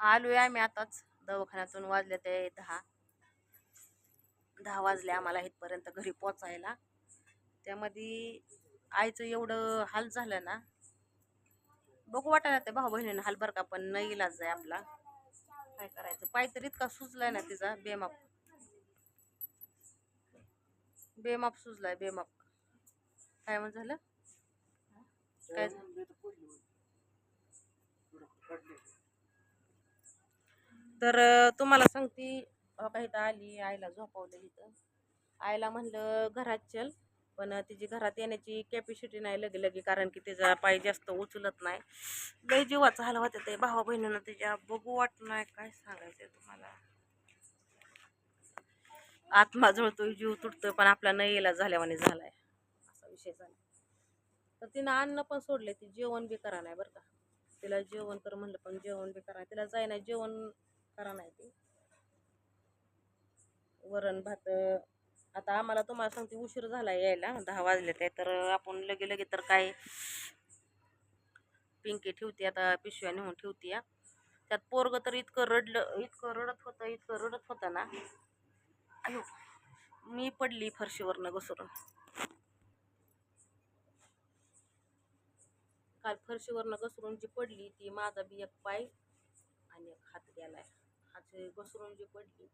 आलोय आम्ही आताच. दवाखान्यातून वाजले ते दहा. दहा वाजले आम्हाला इथपर्यंत घरी पोचायला त्यामध्ये आईचं एवढं हाल झालं ना बघू वाटायला ते भाऊ बहिणीनं हाल बरं का पण नाही इलाज आहे आपला. काय करायचं? पाय तर इतका सुजलाय ना तिचा बेमाप. बेमाप सुजलाय बेमाप. काय म्हण झालं? काय? झालं? तर तुम्हाला सांगते बघा इथं आली आईला झोपवलं इथं. आईला म्हणलं घरात चल. पण तिची घरात येण्याची कॅपॅसिटी नाही लगे लगे कारण की तिचा पाय जास्त उचलत नाही. लय जीवाचा हलवा होते ते भावा बहिणीनं तिच्या. बघू वाट नाही काय सांगायचं तुम्हाला. आत्मा जळतोय जीव तुटतोय पण आपला न येला झाल्यावाने झालाय. असा विषय झाला. तर तिनं अन्न पण सोडले ती जेवण बी करा नाही बरं का. तिला जेवण कर म्हणलं पण जेवण बी करा. तिला जाय नाही जेवण करा नाही ते वरण भात आता आम्हाला तुम्हाला सांगते उशीर झाला यायला दहा वाजले ते तर आपण लगे लगे तर काय पिंकी ठेवते आता पिशव्या नेऊन ठेवते. त्यात पोरग तर इतकं रडलं इतकं रडत होतं इतकं रडत होतं ना. अयो मी पडली फरशीवरनं घसरून. काल फरशीवरनं घसरून जी पडली ती माझा बी एक पाय आणि एक हात गेलाय. हात घसरून जी पडली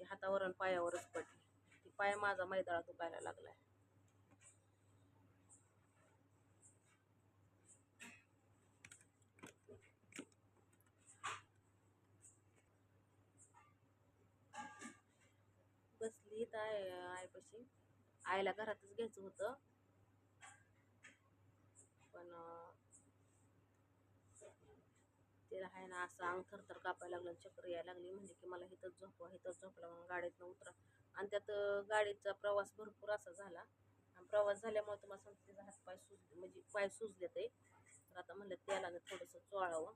ती हातावर आणि पायावरच पडली. ती पाय माझा मैदाळा दुखायला लागलाय. बसली तर आय आईपाशी. आईला घरातच घ्यायचं होतं. पण झालेला आहे ना असं अंग थरथर कापायला लागलं चक्कर यायला लागली. म्हणजे की मला इथंच झोपवा इथंच झोपला. मग गाडीतनं उतरा. आणि त्यात गाडीचा प्रवास भरपूर असा झाला. आणि प्रवास झाल्यामुळे तुम्हाला सांगते त्याचा हात पाय सुजले म्हणजे पाय सुजले ते तर आता म्हणलं त्याला थोडंसं चोळावं.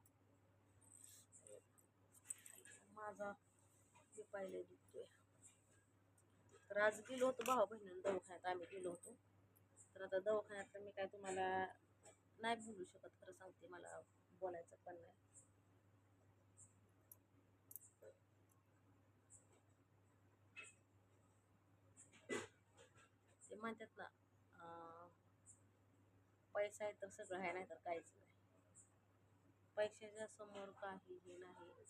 माझा हे पाहिले दुखतोय तर आज गेलो होतो भाऊ बहिणीनं दवाखान्यात. आम्ही गेलो होतो. तर आता दवाखान्यात तर मी काय तुम्हाला नाही बोलू शकत खरं सांगते. मला बोलायचं पण नाही ते म्हणतात ना पैसा आहे तर सगळं आहे नाही तर काहीच नाही. पैशाच्या समोर काहीही नाही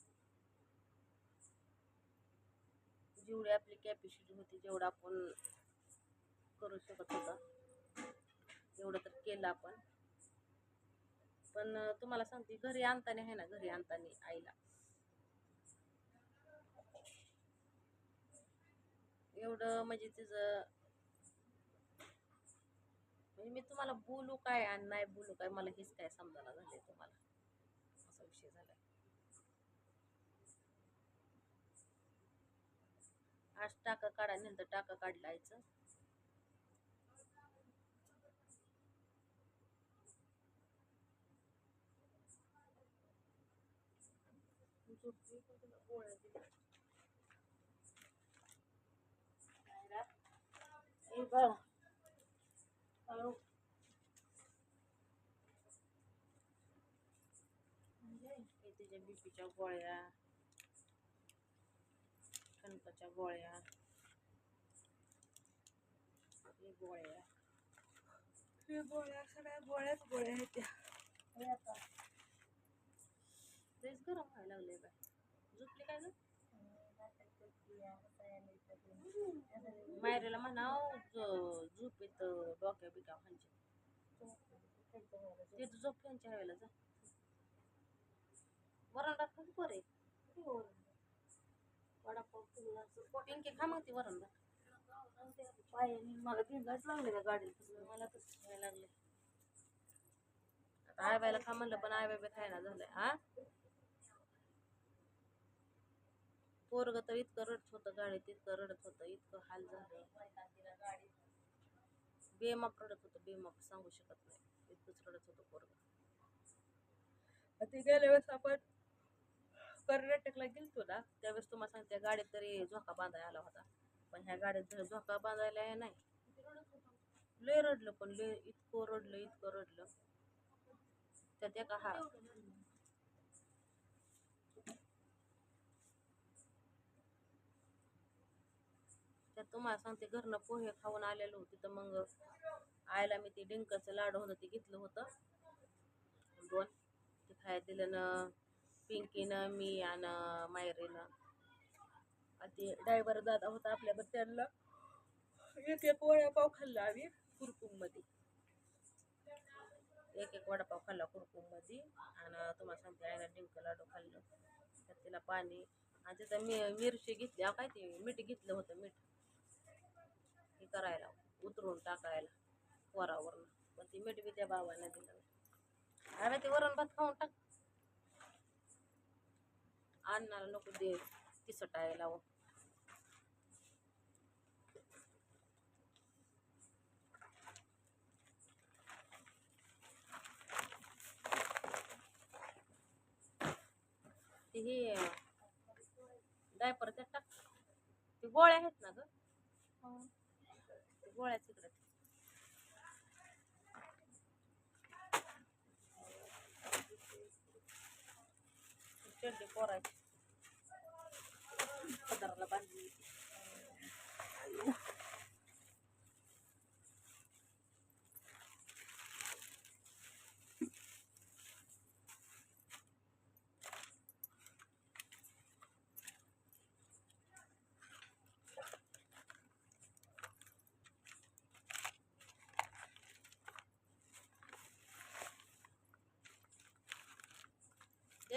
जेवढी आपली कॅपॅसिटी होती जेवढं आपण करू शकत होता एवढं तर केलं आपण. पण तुम्हाला सांगते घरी आणताना आहे ना घरी आणताना आईला. एवढं म्हणजे तिचं म्हणजे मी तुम्हाला बोलू काय आणि नाही बोलू काय मला हेच काय समजायला झालंय तुम्हाला. असा विषय झालाय. आज टाका काढा नंतर टाका काढलायचं. गोळ्या दिल्या. हे तिच्या बीपीच्या गोळ्या कणकाच्या गोळ्या हे गोळ्या. हे गोळ्या सगळ्या गोळ्याच गोळ्या आहेत त्या. हे तेच गरम व्हायला लागले बाय झोपली काय ग? मायरेला म्हणाव ज- झोप येत डोक्या बिक्या म्हणजे ते तू झोप त्यांच्या हवेला जा वरण खाली बरे पिंकी खा मग ती वरण मला भिंगाच लागले का गाडीत मला तसं व्हायला लागले आता आय बायला खा म्हणलं पण आय बाय खायला झालंय हा? पोरग तर इतकं रडत होतं गाडीत इतकं रडत होतं इतकं हाल झालं. बेमाप रडत होतं बेमाप सांगू शकत नाही. इतकंच रडत होतं पोरग. ते गेल्या वेळेस आपण कर्नाटकला गेलतो ना त्यावेळेस तुम्हाला सांगते गाडीत तरी झोका बांधायला आला होता. पण ह्या गाडीत जर झोका बांधायला नाही लय रडलं पण लय इतकं रडलं इतकं रडलं. त्यात एका हा तुम्हाला सांगते घरनं पोहे खाऊन आलेलो होते तर मग आईला मी ते डिंकाचं लाडू होतं ते घेतलं होतं. दोन ते खायला दिलं ना पिंकीनं मी आणि मायरीनं. आणि ते ड्रायव्हर दादा होता आपल्या त्यांना. एक एक वडापाव खाल्ला आम्ही कुरकुममध्ये. एक एक वडापाव खाल्ला कुरकुममध्ये. आणि तुम्हाला सांगते आईला डिंक लाडू खाल्लं. तर तिला पाणी आणि तिथं मी मिरची घेतली. काय ते मीठ घेतलं होतं मीठ. हे करायला उतरून टाकायला वरावरून. पण ती मीठ बी त्या बाबांना दिलं अरे ते वरण भात खाऊन टाक. अन्नाला नको दे तिसटायला हो ही हे डायपर त्या टाक. ते गोळ्या आहेत ना ग? गोळ्या तिकडे. चड्डी पोरायची. पदराला बांधली.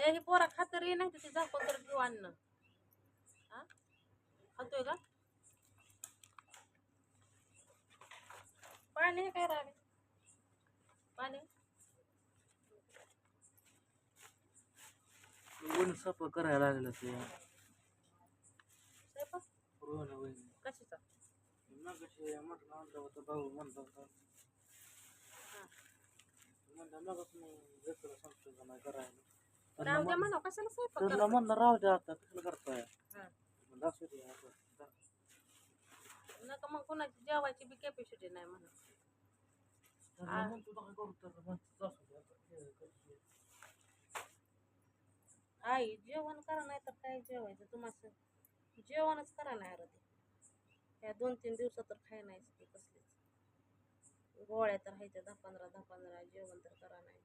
ए ही पोरा खातर ये नाही ते झाकून तर घेऊ अन्न. हा? खातोय का? पाणी आहे काय रावे? पाणी? वन सप करायला लागलं ते. स्वयंपाक रोहन वहिनी कशाचा? मगाशी म्हटलं आणलं होतं भाऊ म्हणलं होतं हा. म्हणलं मगच मी नाही करायला. राहू द्या म्हणा कशाला स्वयंपाक त्यांना करता? म्हणलं राहू द्या आता कसलं करताय हा. म्हणलं असू दे आता. नका मग कोणाची जेवायची बी कॅपॅसिटी नाही म्हणा त्यांना म्हणतो नका करू तर म्हणतो असू दे आता. हे करतो. आई जेवण करा नाही तर काय जेवायचं तुम्हाला जेवणच करा नाही अरे ते ह्या दोन तीन दिवसात तर खाय नाहीच ते कसलेच गोळ्या तर हायच्या दहा पंधरा दहा पंधरा जेवण तर करा नाही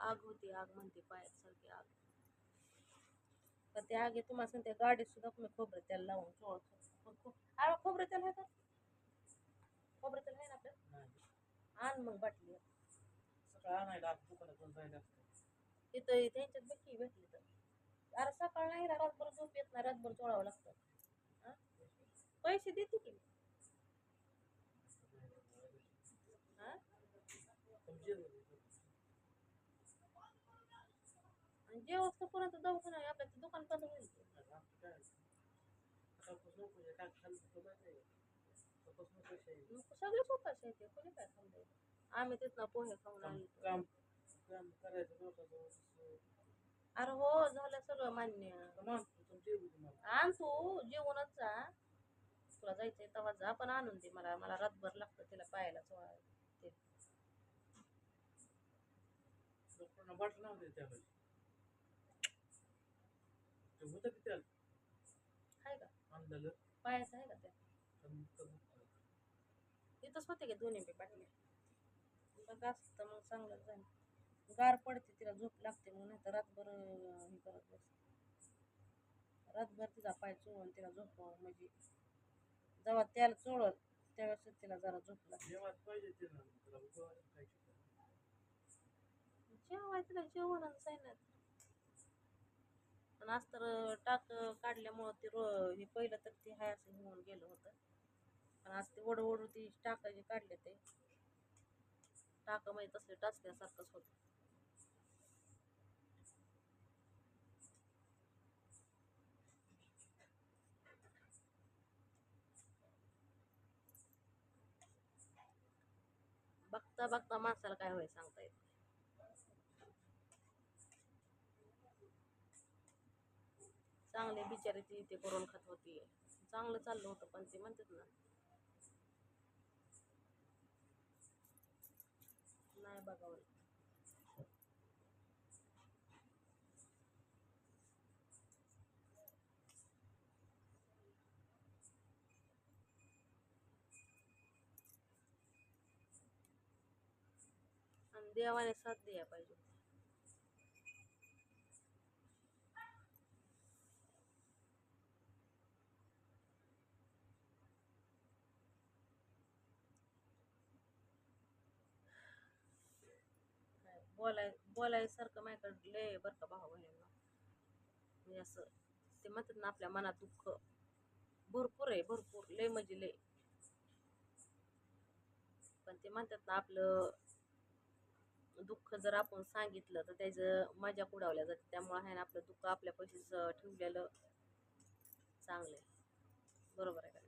आग होती आग म्हणते पायात सारखी आग तर त्या आगी तुम्हाला सांगते गाडीत सुद्धा तुम्ही खोबरं तेल लावून चोळ अरे खोबरं तेल आहे का खोबरं तेल आहे ना आपलं नाही. आण मग बाटली. तिथं त्यांच्यात बक्की भेटली तर अरे सकाळ नाही रातभर झोप येत नाही रातभर चोळावं लागतं? पैसे देते की हा? आणि जेवस तोपर्यंत दवाखाना आहे आपल्या ते दुकान बंद होईल. मग सगळे सोपाशी आहे ते कोणी काय खाल्लंय आम्ही तिथनं पोहे खाऊन आलो. अरे हो झालं सगळं मान्य. आण तू जेवणच जा. तुला जायचंय तेव्हा जा पण आणून दे मला. मला रातभर लागतं तिला पायाला चोळायला ते डॉक्टरना बाटलं लावून दे त्यावेळेस. ते होतं की त्याला? आहे का? आणलेलं पायाचं आहे का त्या कमी कमी. तिथंच होते का दोन्ही बी बाटल्या बघ असतं तर मग चांगलं झालं गार पडते तिला झोप लागते मग नाही तर रातभर हे करत बसते. रातभर तिचा पाय चोळून तिला झोप म्हणजे. जेव्हा त्याला चोळल त्यावेळेस तिला जरा झोप लागते. जेवायला पाहिजे तुला खायचं. जेवाय तिला जेवणच आहे ना. पण आज तर टाक काढल्यामुळं ते रो हे पहिलं तर ते हाय असं होऊन गेलं होतं. पण आज ते ओढ ओढू ती टाकाचे काढले ते टाकामध्ये म्हणजे तसले टाचल्यासारखंच होतं. बघता बघता माणसाला काय होईल सांगता येत चांगले बिचारीची इथे करून खात होती. चांगलं चाललं होतं, पण ते म्हणतात ना, नाही बघावं. देवाने साथ दिया पाहिजे. बोलाय बोलायसारखं माझ्याकडे लय बरं का भाऊ बहिणींना. म्हणजे असं ते म्हणतात ना आपल्या मनात दुःख भरपूर आहे भरपूर लय म्हणजे लय. पण ते म्हणतात ना आपलं दुःख जर आपण सांगितलं तर त्याचं मजा उडावल्या जाते. त्यामुळे आहे ना आपलं दुःख आपल्या पैसे ठेवलेलं चांगलं आहे. बरोबर आहे का?